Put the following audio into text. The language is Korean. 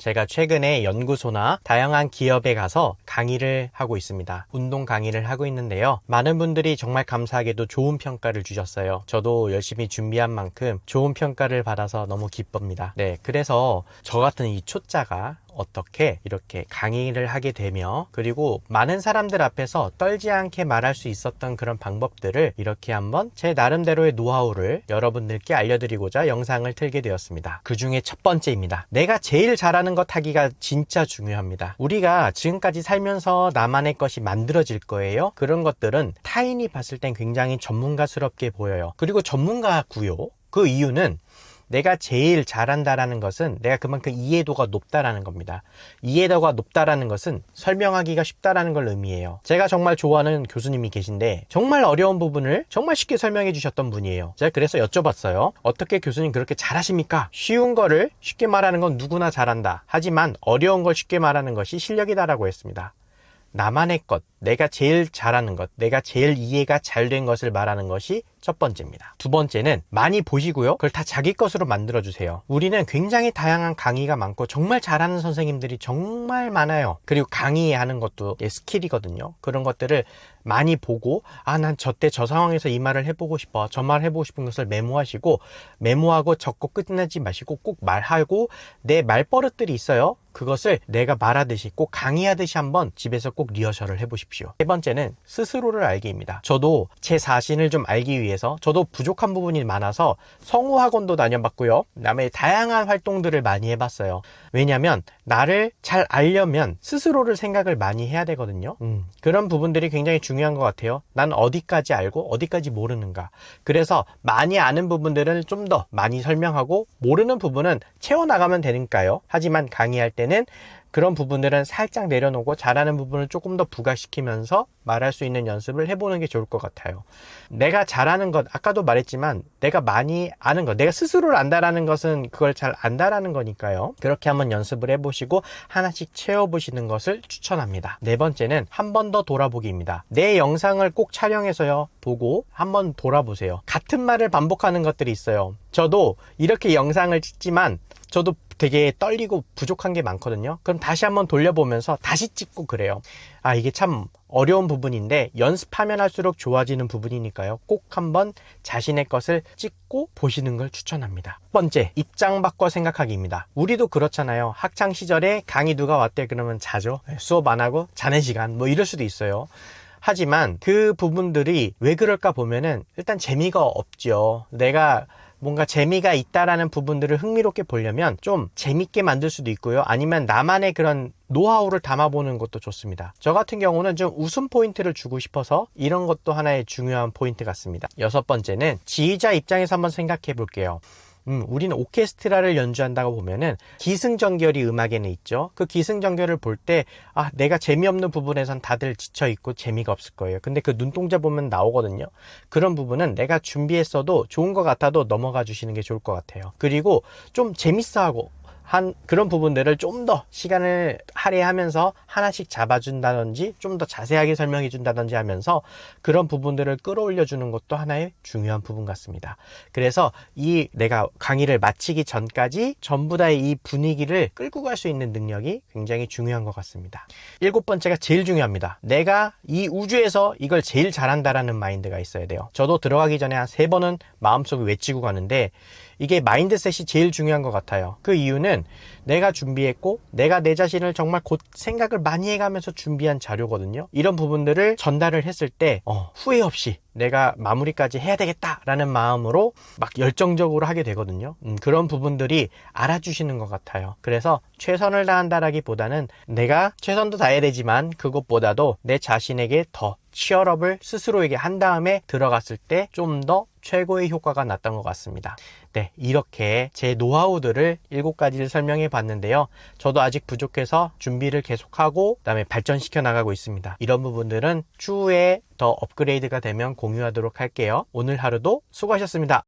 제가 최근에 연구소나 다양한 기업에 가서 강의를 하고 있습니다. 운동 강의를 하고 있는데요. 많은 분들이 정말 감사하게도 좋은 평가를 주셨어요. 저도 열심히 준비한 만큼 좋은 평가를 받아서 너무 기쁩니다. 네, 그래서 저 같은 이 초짜가 어떻게 이렇게 강의를 하게 되며 그리고 많은 사람들 앞에서 떨지 않게 말할 수 있었던 그런 방법들을 이렇게 한번 제 나름대로의 노하우를 여러분들께 알려드리고자 영상을 틀게 되었습니다. 그 중에 첫 번째입니다. 내가 제일 잘하는 것 하기가 진짜 중요합니다. 우리가 지금까지 살면서 나만의 것이 만들어질 거예요. 그런 것들은 타인이 봤을 땐 굉장히 전문가스럽게 보여요. 그리고 전문가고요. 그 이유는 내가 제일 잘한다라는 것은 내가 그만큼 이해도가 높다라는 겁니다. 이해도가 높다라는 것은 설명하기가 쉽다라는 걸 의미해요. 제가 정말 좋아하는 교수님이 계신데 정말 어려운 부분을 정말 쉽게 설명해 주셨던 분이에요. 제가 그래서 여쭤봤어요. 어떻게 교수님 그렇게 잘하십니까? 쉬운 거를 쉽게 말하는 건 누구나 잘한다. 하지만 어려운 걸 쉽게 말하는 것이 실력이다라고 했습니다. 나만의 것, 내가 제일 잘하는 것, 내가 제일 이해가 잘 된 것을 말하는 것이 첫 번째입니다. 두 번째는 많이 보시고요. 그걸 다 자기 것으로 만들어 주세요. 우리는 굉장히 다양한 강의가 많고 정말 잘하는 선생님들이 정말 많아요. 그리고 강의하는 것도 스킬이거든요. 그런 것들을 많이 보고 아 난 저 때 저 상황에서 이 말을 해보고 싶어. 저 말 해보고 싶은 것을 메모하시고 메모하고 적고 끝내지 마시고 꼭 말하고 내 말버릇들이 있어요. 그것을 내가 말하듯이 꼭 강의하듯이 한번 집에서 꼭 리허설을 해보십시오. 세 번째는 스스로를 알기입니다. 저도 제 자신을 좀 알기 위해 서 저도 부족한 부분이 많아서 성우 학원도 다녀봤고요. 그다음에 다양한 활동들을 많이 해봤어요. 왜냐하면 나를 잘 알려면 스스로를 생각을 많이 해야 되거든요. 음, 그런 부분들이 굉장히 중요한 것 같아요. 난 어디까지 알고 어디까지 모르는가. 그래서 많이 아는 부분들을 좀 더 많이 설명하고 모르는 부분은 채워나가면 되니까요. 하지만 강의할 때는 그런 부분들은 살짝 내려놓고 잘하는 부분을 조금 더 부각시키면서 말할 수 있는 연습을 해보는 게 좋을 것 같아요. 내가 잘하는 것, 아까도 말했지만 내가 많이 아는 것, 내가 스스로를 안다라는 것은 그걸 잘 안다라는 거니까요. 그렇게 한번 연습을 해보시고 하나씩 채워보시는 것을 추천합니다. 네 번째는 한 번 더 돌아보기입니다. 내 영상을 꼭 촬영해서요, 보고 한 번 돌아보세요. 같은 말을 반복하는 것들이 있어요. 저도 이렇게 영상을 찍지만 저도 되게 떨리고 부족한 게 많거든요. 그럼 다시 한번 돌려보면서 다시 찍고 그래요. 아, 이게 참 어려운 부분인데 연습하면 할수록 좋아지는 부분이니까요. 꼭 한번 자신의 것을 찍고 보시는 걸 추천합니다. 첫 번째, 입장 바꿔 생각하기입니다. 우리도 그렇잖아요. 학창 시절에 강의 누가 왔대 그러면 자죠. 수업 안 하고 자는 시간 뭐 이럴 수도 있어요. 하지만 그 부분들이 왜 그럴까 보면은 일단 재미가 없죠. 내가 뭔가 재미가 있다라는 부분들을 흥미롭게 보려면 좀 재밌게 만들 수도 있고요. 아니면 나만의 그런 노하우를 담아보는 것도 좋습니다. 저 같은 경우는 좀 웃음 포인트를 주고 싶어서 이런 것도 하나의 중요한 포인트 같습니다. 여섯 번째는 지휘자 입장에서 한번 생각해 볼게요. 음, 우리는 오케스트라를 연주한다고 보면은 기승전결이 음악에는 있죠. 그 기승전결을 볼 때, 아, 내가 재미없는 부분에선 다들 지쳐 있고 재미가 없을 거예요. 근데 그 눈동자 보면 나오거든요. 그런 부분은 내가 준비했어도 좋은 것 같아도 넘어가 주시는 게 좋을 것 같아요. 그리고 좀 재밌어 하고, 한 그런 부분들을 좀 더 시간을 할애하면서 하나씩 잡아준다든지 좀 더 자세하게 설명해 준다든지 하면서 그런 부분들을 끌어올려 주는 것도 하나의 중요한 부분 같습니다. 그래서 이 내가 강의를 마치기 전까지 전부 다의 이 분위기를 끌고 갈 수 있는 능력이 굉장히 중요한 것 같습니다. 일곱 번째가 제일 중요합니다. 내가 이 우주에서 이걸 제일 잘한다라는 마인드가 있어야 돼요. 저도 들어가기 전에 한 세 번은 마음속에 외치고 가는데 이게 마인드셋이 제일 중요한 것 같아요. 그 이유는 내가 준비했고 내가 내 자신을 정말 곧 생각을 많이 해가면서 준비한 자료거든요. 이런 부분들을 전달을 했을 때 어, 후회 없이 내가 마무리까지 해야 되겠다라는 마음으로 막 열정적으로 하게 되거든요. 음, 그런 부분들이 알아주시는 것 같아요. 그래서 최선을 다한다라기보다는 내가 최선도 다해야 되지만 그것보다도 내 자신에게 더 치열업을 스스로에게 한 다음에 들어갔을 때 좀 더 최고의 효과가 났던 것 같습니다. 네, 이렇게 제 노하우들을 일곱 가지를 설명해 봤는데요. 저도 아직 부족해서 준비를 계속하고 그다음에 발전시켜 나가고 있습니다. 이런 부분들은 추후에 더 업그레이드가 되면 공유하도록 할게요. 오늘 하루도 수고하셨습니다.